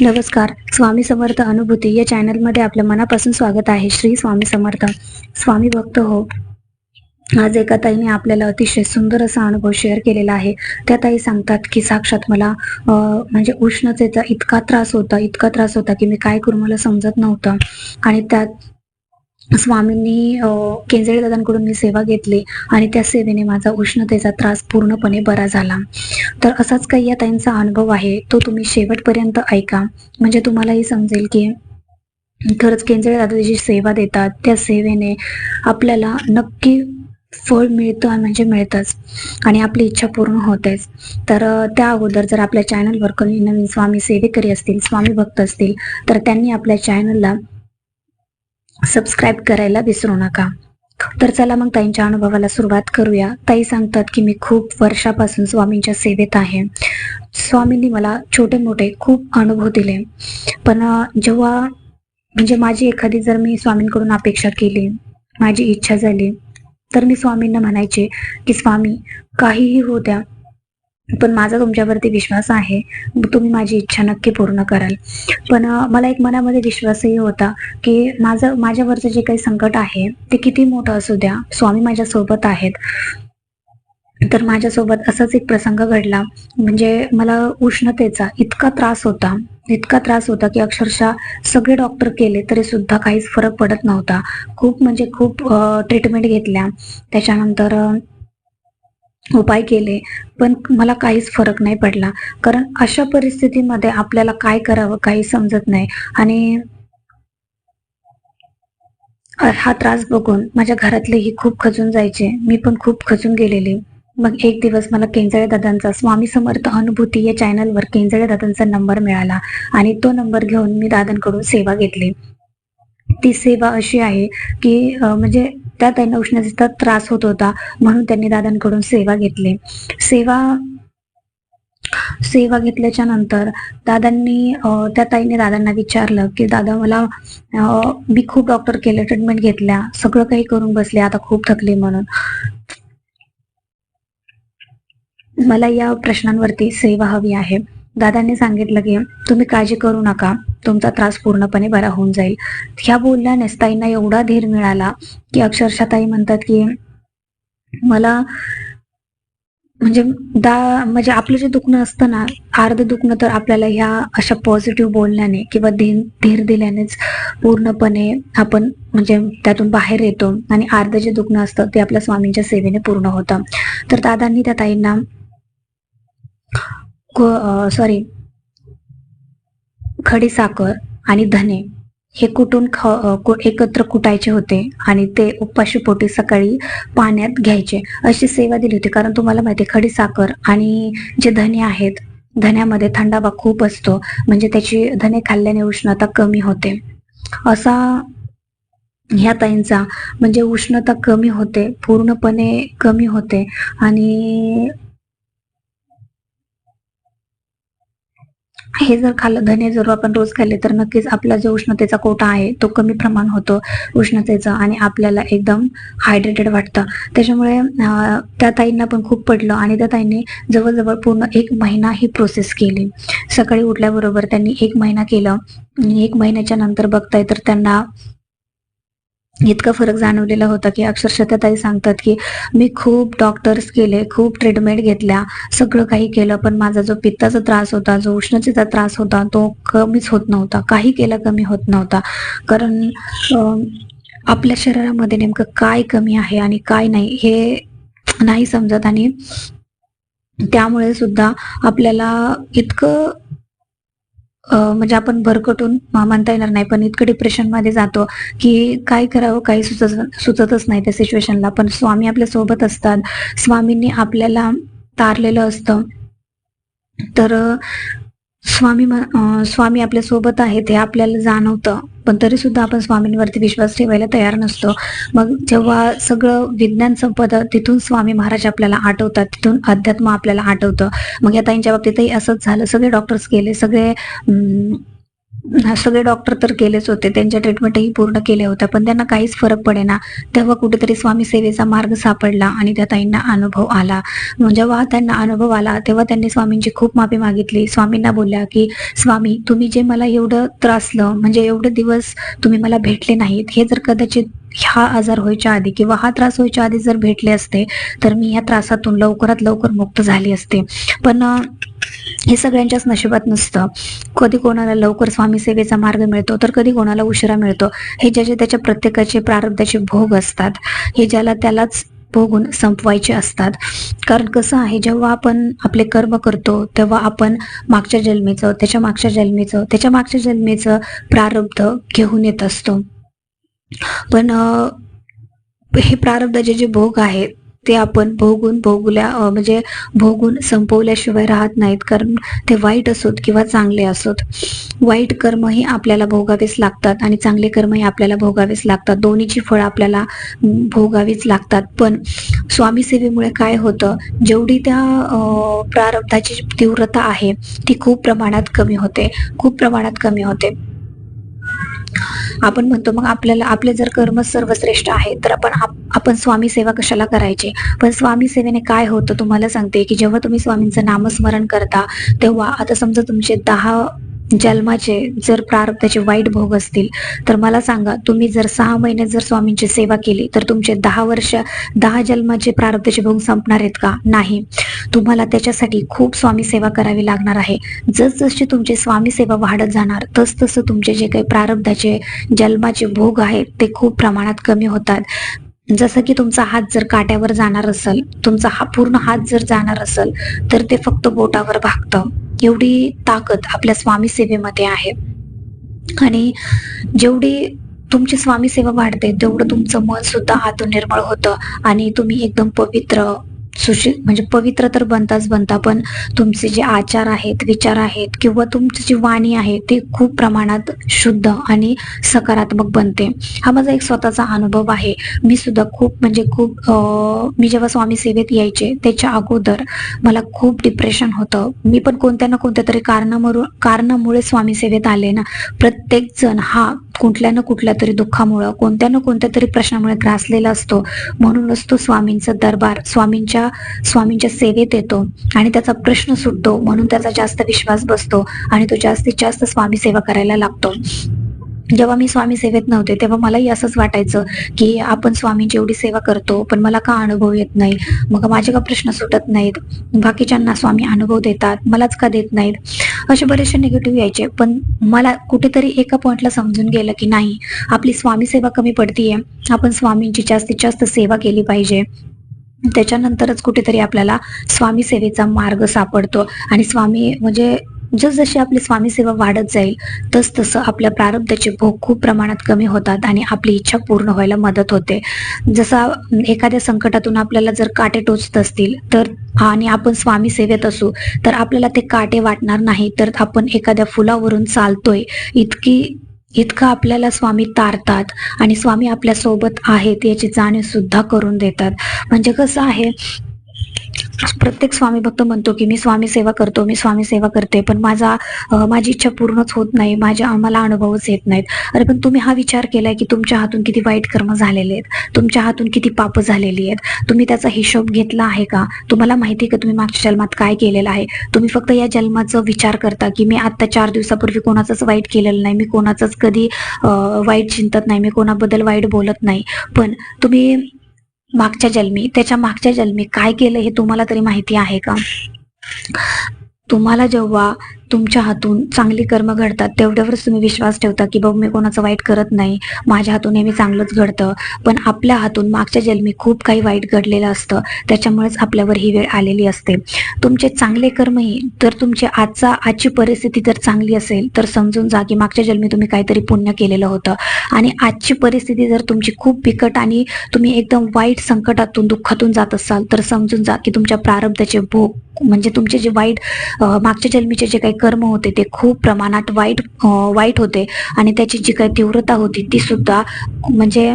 नमस्कार स्वामी समर्थ अनुभूती या चॅनलमध्ये आपल्या मनापासून स्वागत आहे. श्री स्वामी समर्थ. स्वामी भक्त हो. आज एका ताईने आपल्याला अतिशय सुंदर असा अनुभव शेअर केलेला आहे. त्या ताई सांगतात की साक्षात मला म्हणजे उष्णतेचा इतका त्रास होता इतका त्रास होता की मी काय करू मला समजत नव्हतं. आणि त्यात स्वामींनी केंजळे दादांकडून मी सेवा घेतली आणि त्या सेवेने माझा उष्णतेचा त्रास पूर्णपणे बरा झाला. तर असाच काही या ताईंचा अनुभव आहे तो तुम्ही शेवटपर्यंत ऐका. म्हणजे तुम्हालाही समजेल की खरंच केंजळे दादा जी सेवा देतात त्या सेवेने आपल्याला नक्की फळ मिळतं म्हणजे मिळतंच आणि आपली इच्छा पूर्ण होतेच. तर त्या अगोदर जर आपल्या चॅनलवर कोणी नवीन स्वामी सेवेकरी असतील स्वामी भक्त असतील तर त्यांनी आपल्या चॅनलला सबस्क्राईब करायला विसरू नका. तर चला मग ताईंच्या अनुभवाला सुरुवात करूया. ताई सांगतात की मी खूप वर्षापासून स्वामींच्या सेवेत आहे. स्वामींनी मला छोटे मोठे खूप अनुभव दिले. पण जेव्हा म्हणजे माझी एखादी जर मी स्वामींकडून अपेक्षा केली माझी इच्छा झाली तर मी स्वामींना म्हणायचे की स्वामी काहीही होत्या पण माझा तुमच्यावरती विश्वास आहे. तुम्ही माझी इच्छा नक्की पूर्ण कराल. पण मला एक मनामध्ये विश्वासही होता की माझं माझ्यावरचं जे काही संकट आहे ते किती मोठं असू द्या. स्वामी माझ्यासोबत आहेत. तर माझ्यासोबत असाच एक प्रसंग घडला. म्हणजे मला उष्णतेचा इतका त्रास होता इतका त्रास होता की अक्षरशः सगळे डॉक्टर केले तरी सुद्धा काहीच फरक पडत नव्हता. खूप म्हणजे खूप ट्रीटमेंट घेतल्या. त्याच्यानंतर उपाय केले पण मला काहीच फरक नाही पडला. कारण अशा परिस्थितीमध्ये आपल्याला काय करावं काही समजत नाही. आणि हा त्रास बघून माझ्या घरातलेही खूप खचून जायचे. मी पण खूप खचून गेलेली. मग एक दिवस मला केंजळे दादांचा स्वामी समर्थ अनुभूती या चॅनलवर केंजळे दादांचा नंबर मिळाला. आणि तो नंबर घेऊन मी दादांकडून सेवा घेतली. ती सेवा अशी आहे की म्हणजे त्या त्यांना उष्णतेचा त्रास होत होता म्हणून त्यांनी दादांकडून सेवा घेतली. सेवा सेवा घेतल्याच्या नंतर दादांनी त्या ताईने दादांना विचारलं की दादा मला मी खूप डॉक्टर केले ट्रीटमेंट घेतल्या सगळं काही करून बसले आता खूप थकले म्हणून. मला या प्रश्नांवरती सेवा हवी आहे. दादांनी सांगितलं की तुम्ही काळजी करू नका. तुमचा त्रास पूर्णपणे बरा होऊन जाईल. ह्या बोलल्यानेच ताईंना एवढा धीर मिळाला की अक्षरशः ताई म्हणतात की मला म्हणजे दा म्हणजे आपलं जे दुखणं असतं ना अर्ध दुखणं तर आपल्याला ह्या अशा पॉझिटिव्ह बोलण्याने किंवा धीर धीर दिल्यानेच पूर्णपणे आपण म्हणजे त्यातून बाहेर येतो आणि अर्ध जे दुखणं असतं ते आपल्या स्वामींच्या सेवेने पूर्ण होतं. तर दादांनी त्या ताईंना सॉरी खडी साखर आणि धने हे कुटून ख कु- एकत्र कुटायचे होते आणि ते उपाशीपोटी सकाळी पाण्यात घ्यायचे. अशी सेवा दिली होती. कारण तुम्हाला माहिती आहे, खडी साखर आणि जे धने आहेत धन्यामध्ये थंडावा खूप असतो. म्हणजे त्याची धने खाल्ल्याने उष्णता कमी होते. असा ह्या ताईंचा म्हणजे उष्णता कमी होते पूर्णपणे कमी होते आणि हे जर खाल्लं धने जर आपण रोज खाल्ले तर नक्कीच आपला जो उष्णतेचा कोटा आहे तो कमी प्रमाण होतो उष्णतेचा आणि आपल्याला एकदम हायड्रेटेड वाटतं. त्याच्यामुळे त्या ताईंना पण खूप पडलं आणि त्या ताईंनी जवळजवळ पूर्ण एक महिना ही प्रोसेस केली. सकाळी उठल्याबरोबर त्यांनी एक महिना केलं. आणि एक महिन्याच्या नंतर बघताय तर त्यांना इतका फरक जाणवलेला होता की अक्षरशः त्या ताई सांगतात की मी खूप डॉक्टर्स केले खूप ट्रीटमेंट घेतल्या सगळं काही केलं पण माझा जो पित्ताचा त्रास होता जो उष्णतेचा त्रास होता तो कमीच होत नव्हता. काही केला कमी होत नव्हता. कारण आपल्या शरीरामध्ये नेमकं काय कमी आहे आणि काय नाही हे नाही समजत आणि त्यामुळे सुद्धा आपल्याला इतकं म्हणजे आपण भरकटून म्हणता येणार नाही पण इतकं डिप्रेशनमध्ये जातो की काय करावं काही सुचत सुचतच नाही त्या सिच्युएशनला पण स्वामी आपल्यासोबत असतात. स्वामींनी आपल्याला तारलेलं असतं. तर स्वामी म- स्वामी आपल्यासोबत आहेत हे आपल्याला जाणवतं. पण तरी सुद्धा आपण स्वामींवरती विश्वास ठेवायला तयार नसतो. मग जेव्हा सगळं विज्ञान संपतं तिथून स्वामी महाराज आपल्याला आठवतात. तिथून अध्यात्म आपल्याला आठवतं. मग या ताईंच्या बाबतीतही असंच झालं. सगळे डॉक्टर्स गेले. सगळे सगळे डॉक्टर तर केलेच होते. त्यांच्या ट्रीटमेंटही पूर्ण केल्या होत्या. पण त्यांना काहीच फरक पडेना. तेव्हा कुठेतरी स्वामी सेवेचा मार्ग सापडला आणि त्या ताईंना अनुभव आला. म्हणजे जेव्हा त्यांना अनुभव आला तेव्हा त्यांनी स्वामींची खूप माफी मागितली. स्वामींना बोलल्या की स्वामी तुम्ही जे मला एवढं त्रासलं म्हणजे एवढे दिवस तुम्ही मला भेटले नाहीत हे जर कदाचित ह्या आजार व्हायच्या आधी किंवा हा त्रास व्हायच्या आधी जर भेटले असते तर मी या त्रासातून लवकरात लवकर मुक्त झाली असते. पण हे सगळ्यांच्याच नशिबात नसतं. कधी कोणाला लवकर स्वामी सेवेचा मार्ग मिळतो तर कधी कोणाला उशिरा मिळतो. हे ज्याचे त्याच्या प्रत्येकाचे प्रारब्धाचे भोग असतात. हे ज्याला त्यालाच भोगून संपवायचे असतात. कारण कसं आहे जेव्हा आपण आपले कर्म करतो तेव्हा आपण मागच्या जन्मेचं त्याच्या मागच्या जन्मेचं त्याच्या मागच्या जन्मेचं प्रारब्ध घेऊन येत असतो. पण हे प्रारब्धाचे जे भोग आहेत ते आपण भोगून भोगल्या म्हणजे भोगून संपवल्याशिवाय राहत नाहीत. कारण ते वाईट असोत किंवा चांगले असोत. वाईट कर्मही आपल्याला भोगावेच लागतात आणि चांगले कर्मही आपल्याला भोगावेच लागतात. दोन्हीची फळं आपल्याला भोगावीच लागतात. पण स्वामी सेवेमुळे काय होतं? जेवढी त्या प्रारब्धाची तीव्रता आहे ती खूप प्रमाणात कमी होते. खूप प्रमाणात कमी होते. आपण म्हणतो मग आपल्याला आपले जर कर्म सर्वश्रेष्ठ आहे तर आपण आप- आपण स्वामी सेवा कशाला करायची? पण स्वामी सेवेने काय होतं तुम्हाला सांगते की जेव्हा तुम्ही स्वामींचं नामस्मरण करता तेव्हा आता समजा तुमचे दहा जन्माचे जर प्रारब्धाचे वाईट भोग असतील तर मला सांगा तुम्ही जर सहा महिने जर स्वामींची सेवा केली तर तुमचे दहा वर्ष दहा जन्माचे प्रारब्धाचे भोग संपणार आहेत का? नाही. तुम्हाला त्याच्यासाठी खूप स्वामी सेवा करावी लागणार आहे. जसजशी तुमची स्वामी सेवा वाढत जाणार तस तसं तुमचे जे काही प्रारब्धाचे जन्माचे भोग आहेत ते खूप प्रमाणात कमी होतात. जसं की तुमचा हात जर काट्यावर जाणार असेल तुमचा हा पूर्ण हात जर जाणार असेल तर ते फक्त बोटावर भागतं. एवढी ताकद आपल्या स्वामी सेवेमध्ये आहे. आणि जेवढी तुमची स्वामी सेवा वाढते तेवढं तुमचं मन सुद्धा आतून निर्मळ होतं आणि तुम्ही एकदम पवित्र सुशील म्हणजे पवित्र तर बनताच बनता पण तुमचे जे आचार आहेत विचार आहेत किंवा तुमची जी वाणी आहे ती खूप प्रमाणात शुद्ध आणि सकारात्मक बनते. हा माझा एक स्वतःचा अनुभव आहे. मी सुद्धा खूप म्हणजे खूप मी जेव्हा स्वामी सेवेत यायचे त्याच्या अगोदर मला खूप डिप्रेशन होतं. मी पण कोणत्या ना कोणत्या तरी कारणामुळे कारणामुळे स्वामी सेवेत आले ना. प्रत्येक जण हा कुठल्या ना कुठल्या तरी दुःखामुळं कोणत्या ना कोणत्या तरी प्रश्नामुळे ग्रासलेला असतो. म्हणूनच तो स्वामींचा दरबार स्वामींच्या स्वामींच्या सेवेत येतो आणि त्याचा प्रश्न सुटतो. म्हणून त्याचा जास्त विश्वास बसतो आणि तो जास्तीत जास्त स्वामी सेवा करायला लागतो. जेव्हा मी स्वामी सेवेत नव्हते तेव्हा मलाही असंच वाटायचं की आपण स्वामींची एवढी सेवा करतो पण मला का अनुभव येत नाही मग माझे का प्रश्न सुटत नाहीत? बाकीच्यांना स्वामी अनुभव देतात मलाच का देत नाहीत? असे बरेचसे निगेटिव्ह यायचे. पण मला कुठेतरी एका पॉइंटला समजून गेलं की नाही आपली स्वामी सेवा कमी पडतीये. आपण स्वामींची जास्तीत जास्त सेवा केली पाहिजे. त्याच्यानंतरच कुठेतरी आपल्याला स्वामी सेवेचा मार्ग सापडतो. आणि स्वामी म्हणजे जसजशी आपली स्वामी सेवा वाढत जाईल तस तसं आपल्या प्रारब्धाचे भोग खूप प्रमाणात कमी होतात आणि आपली इच्छा पूर्ण व्हायला मदत होते. जसा एखाद्या संकटातून आपल्याला जर काटे टोचत असतील तर आणि आपण स्वामी सेवेत असू तर आपल्याला ते काटे वाटणार नाही तर आपण एखाद्या फुलावरून चालतोय इतकी इतकं आपल्याला स्वामी तारतात आणि स्वामी आपल्यासोबत आहेत याची जाणीव सुद्धा करून देतात. म्हणजे कसं आहे प्रत्येक स्वामी भक्त म्हणतो की मी स्वामी सेवा करतो मी स्वामी सेवा करते पण माझा माझी इच्छा पूर्णच होत नाही माझ्या आम्हाला अनुभवच येत नाहीत. अरे पण तुम्ही हा विचार केलाय की तुमच्या हातून किती वाईट कर्म झालेले आहेत तुमच्या हातून किती पाप झालेली आहेत तुम्ही त्याचा हिशोब घेतला आहे का? तुम्हाला माहिती आहे का तुम्ही मागच्या जन्मात काय केलेलं आहे? तुम्ही फक्त या जन्माचा विचार करता की मी आता चार दिवसापूर्वी कोणाचंच वाईट केलेलं नाही मी कोणाचंच कधी वाईट चिंतत नाही मी कोणाबद्दल वाईट बोलत नाही. पण तुम्ही मागच्या जन्मी त्याच्या मागच्या जन्मी काय केलं हे तुम्हाला तरी माहिती आहे का? तुम्हाला जेव्हा तुमच्या हातून चांगली कर्म घडतात तेवढ्यावरच तुम्ही विश्वास ठेवता की बाबा मी कोणाचं वाईट करत नाही. माझ्या हातून नेहमी चांगलंच घडतं. पण आपल्या हातून मागच्या जन्मी खूप काही वाईट घडलेलं असतं. त्याच्यामुळेच आपल्यावर ही वेळ आलेली असते. तुमचे चांगले कर्मही तर तुमची आजचा आजची परिस्थिती जर चांगली असेल तर समजून जा की मागच्या जन्मी तुम्ही काहीतरी पुण्य केलेलं होतं. आणि आजची परिस्थिती जर तुमची खूप बिकट आणि तुम्ही एकदम वाईट संकटातून दुःखातून जात असाल तर समजून जा की तुमच्या प्रारब्धाचे भोग म्हणजे तुमचे जे वाईट मागच्या जन्मीचे जे काही कर्म होते ते खूप प्रमाणात वाईट वाईट होते. आणि त्याची जी काही तीव्रता होती ती सुद्धा म्हणजे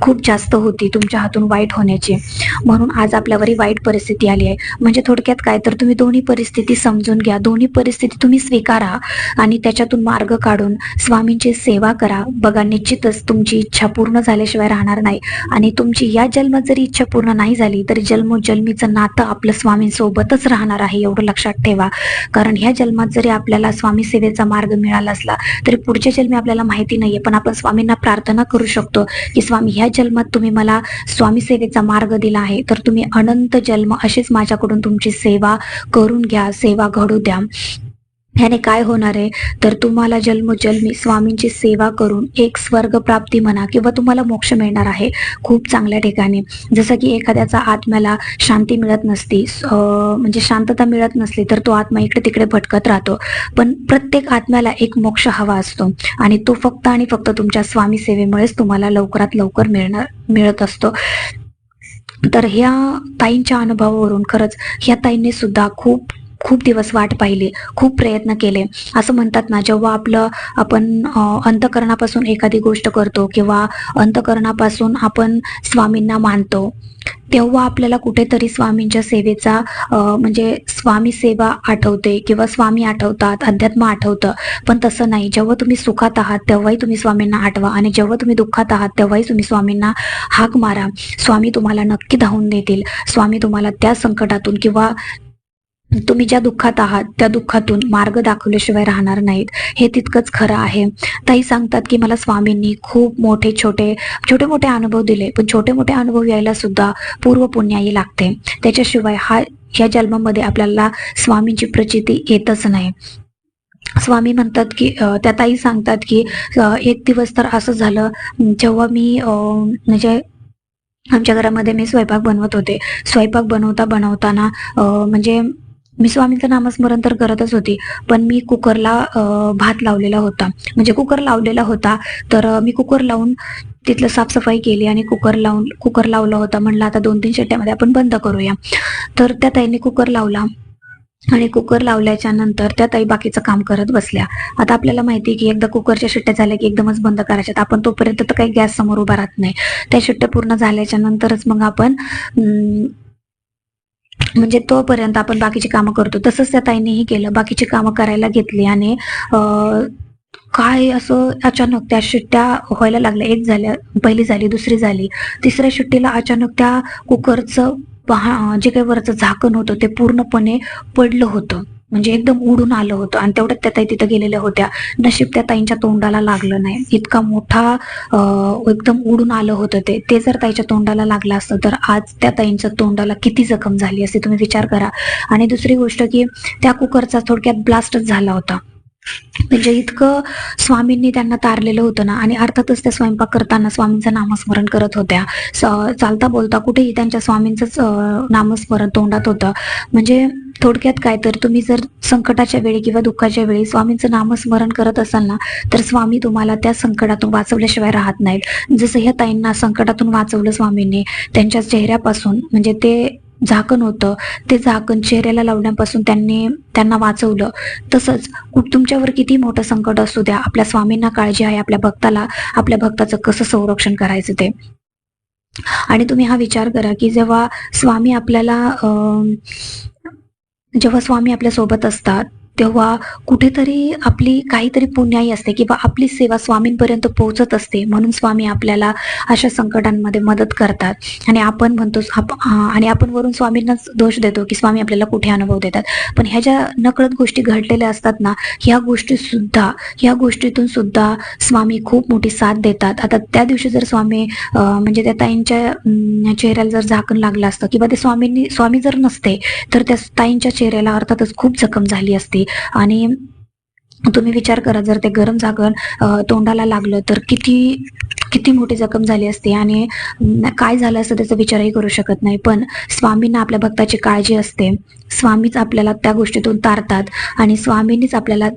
खूप जास्त होती तुमच्या हातून वाईट होण्याची. म्हणून आज आपल्यावरही वाईट परिस्थिती आली आहे. म्हणजे थोडक्यात काय तर तुम्ही दोन्ही परिस्थिती समजून घ्या. दोन्ही परिस्थिती तुम्ही स्वीकारा आणि त्याच्यातून मार्ग काढून स्वामींची सेवा करा. बघा निश्चितच तुमची इच्छा पूर्ण झाल्याशिवाय राहणार नाही. आणि तुमची या जन्मात जरी इच्छा पूर्ण नाही झाली तरी जन्मोजन्मीचं नातं आपलं स्वामींसोबतच राहणार आहे एवढं लक्षात ठेवा. कारण ह्या जन्मात जरी आपल्याला स्वामी सेवेचा मार्ग मिळाला असला तरी पुढच्या जन्मी आपल्याला माहिती नाहीये. पण आपण स्वामींना प्रार्थना करू शकतो की स्वामी ह्या जन्मात तुम्ही मला स्वामी सेवेचा मार्ग दिला आहे. तर तुम्ही अनंत जन्म अशीच माझ्याकडून तुमची सेवा करून घ्या सेवा घडू द्या. ह्याने काय होणार आहे? तर तुम्हाला जन्मोजन्मी स्वामींची सेवा करून एक स्वर्ग प्राप्ती म्हणा किंवा तुम्हाला मोक्ष मिळणार आहे खूप चांगल्या ठिकाणी. जसं की एखाद्याचा आत्म्याला शांती मिळत नसती म्हणजे शांतता मिळत नसली तर तो आत्मा इकडे तिकडे भटकत राहतो. पण प्रत्येक आत्म्याला एक मोक्ष हवा असतो आणि तो फक्त आणि फक्त तुमच्या स्वामी सेवेमुळेच तुम्हाला लवकरात लवकर मिळणार मिळत असतो. तर ह्या ताईंच्या अनुभवावरून खरंच ह्या ताईंनी सुद्धा खूप खूप दिवस वाट पाहिली खूप प्रयत्न केले. असं म्हणतात ना जेव्हा आपलं आपण अंतकरणापासून एखादी गोष्ट करतो किंवा अंतकरणापासून आपण स्वामींना मानतो तेव्हा आपल्याला कुठेतरी स्वामींच्या सेवेचा म्हणजे स्वामी सेवा आठवते किंवा स्वामी आठवतात अध्यात्म आठवतं. पण तसं नाही. जेव्हा तुम्ही सुखात आहात तेव्हाही तुम्ही स्वामींना आठवा आणि जेव्हा तुम्ही दुःखात आहात तेव्हाही तुम्ही स्वामींना हाक मारा. स्वामी तुम्हाला नक्की धावून देतील स्वामी तुम्हाला त्या संकटातून किंवा तुम्ही ज्या दुःखात आहात त्या दुःखातून मार्ग दाखवल्याशिवाय राहणार नाहीत. हे तितकंच खरं आहे. ताई सांगतात की मला स्वामींनी खूप मोठे छोटे छोटे मोठे अनुभव दिले. पण छोटे मोठे अनुभव यायला सुद्धा पूर्व पुण्याई लागते. त्याच्याशिवाय हा ह्या जन्मामध्ये आपल्याला स्वामींची प्रचिती येतच नाही. स्वामी म्हणतात की त्या ताई सांगतात की एक दिवस तर असं झालं जेव्हा मी म्हणजे आमच्या घरामध्ये मी स्वयंपाक बनवत होते. स्वयंपाक बनवता बनवताना म्हणजे मी स्वामींचं नामस्मरण तर करतच होती पण मी कुकरला भात लावलेला होता. म्हणजे कुकर लावलेला होता तर मी कुकर लावून तिथलं साफसफाई केली आणि कुकर लावून कुकर लावला होता. म्हणलं आता दोन तीन शिट्ट्यामध्ये आपण बंद करूया. तर त्या ताईने कुकर लावला आणि कुकर लावल्याच्या नंतर त्या ताई बाकीचं काम करत बसल्या. आता आपल्याला माहिती आहे की एकदा कुकरच्या शिट्ट्या झाल्या की एकदमच बंद करायच्यात. आपण तोपर्यंत तर काही गॅस समोर उभा राहत नाही. त्या शिट्ट्या पूर्ण झाल्याच्या नंतरच मग आपण म्हणजे तोपर्यंत आपण बाकीची कामं करतो. तसंच त्या ताईनेही केलं. बाकीची कामं करायला घेतली आणि काय असं अचानक त्या शिट्ट्या व्हायला लागल्या. एक झाल्या पहिली झाली दुसरी झाली. तिसऱ्या शिट्टीला अचानक त्या कुकरचं जे काही वरचं झाकण होतं ते पूर्णपणे पडलं होतं. म्हणजे एकदम उडून आलं होतं. आणि तेवढ्यात त्या ताई तिथं गेलेल्या होत्या. नशीब त्या ताईंच्या तोंडाला लागलं नाही. इतका मोठा एकदम उडून आलं होतं ते. ते जर ताईच्या तोंडाला लागलं असतं तर आज त्या ताईंच्या तोंडाला किती जखम झाली असते तुम्ही विचार करा. आणि दुसरी गोष्ट की त्या कुकरचा थोडक्यात ब्लास्टच झाला होता. म्हणजे इतकं स्वामींनी त्यांना तारलेलं होतं ना. आणि अर्थातच त्या स्वयंपाक करताना स्वामींचं नामस्मरण करत होत्या. स- चालता बोलता कुठेही त्यांच्या स्वामींचंच नामस्मरण तोंडात होतं. म्हणजे थोडक्यात काय तर तुम्ही जर संकटाच्या वेळी किंवा दुःखाच्या वेळी स्वामींचं नामस्मरण करत असाल ना तर स्वामी तुम्हाला त्या संकटातून वाचवल्याशिवाय राहत नाहीत. जसं ह्या ताईंना संकटातून वाचवलं स्वामींनी त्यांच्या चेहऱ्यापासून म्हणजे ते झाकण होतं ते झाकण चेहऱ्याला लावण्यापासून त्यांनी त्यांना वाचवलं. तसंच तुमच्यावर किती मोठं संकट असू द्या आपल्या स्वामींना काळजी आहे आपल्या भक्ताला आपल्या भक्ताचं कसं संरक्षण करायचं ते. आणि तुम्ही हा विचार करा की जेव्हा स्वामी आपल्याला जेव्हा स्वामी आपल्यासोबत असतात तेव्हा कुठेतरी आपली काहीतरी पुण्याई असते किंवा आपली सेवा स्वामींपर्यंत पोहोचत असते. म्हणून स्वामी आपल्याला अशा संकटांमध्ये मदत करतात. आणि आपण म्हणतो आप- आणि आपण वरून स्वामींनाच दोष देतो की स्वामी आपल्याला कुठे अनुभव देतात. पण ह्या ज्या नकळत गोष्टी घडलेल्या असतात ना ह्या गोष्टी सुद्धा ह्या गोष्टीतून सुद्धा स्वामी खूप मोठी साथ देतात. आता त्या दिवशी जर स्वामी म्हणजे त्या ताईंच्या चेहऱ्याला जर झाकण लागलं असतं किंवा ते स्वामींनी स्वामी जर नसते तर त्या ताईंच्या चेहऱ्याला अर्थातच खूप जखम झाली असती. आणि तुम्ही विचार करा जर ते गरम झाकण तोंडाला लागलं तर किती किती मोठी जखम झाली असती आणि काय झालं असतं त्याचा विचारही करू शकत नाही. पण स्वामींना आपल्या भक्ताची काळजी असते. स्वामीच आपल्याला त्या गोष्टीतून तारतात आणि स्वामींनीच आपल्याला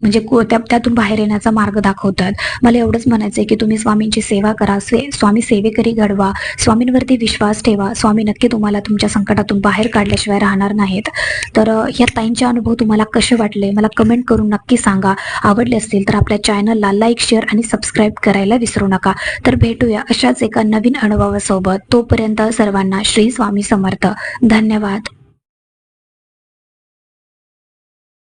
म्हणजे को- त्या त्यातून बाहेर येण्याचा मार्ग दाखवतात. मला एवढंच म्हणायचं आहे की तुम्ही स्वामींची सेवा करा. से स्वामी सेवेकरी घडवा. स्वामींवरती विश्वास ठेवा. स्वामी नक्की तुम्हाला तुमच्या संकटातून बाहेर काढल्याशिवाय राहणार नाहीत. तर ह्या ताईंचे अनुभव तुम्हाला कसे वाटले? मला कमेंट करून नक्की सांगा. आवडले असतील तर आपल्या चॅनलला लाईक शेअर आणि सबस्क्राईब करायला विसरू नका. तर भेटूया अशाच एका नवीन अनुभवासोबत. तोपर्यंत सर्वांना श्री स्वामी समर्थ. धन्यवाद.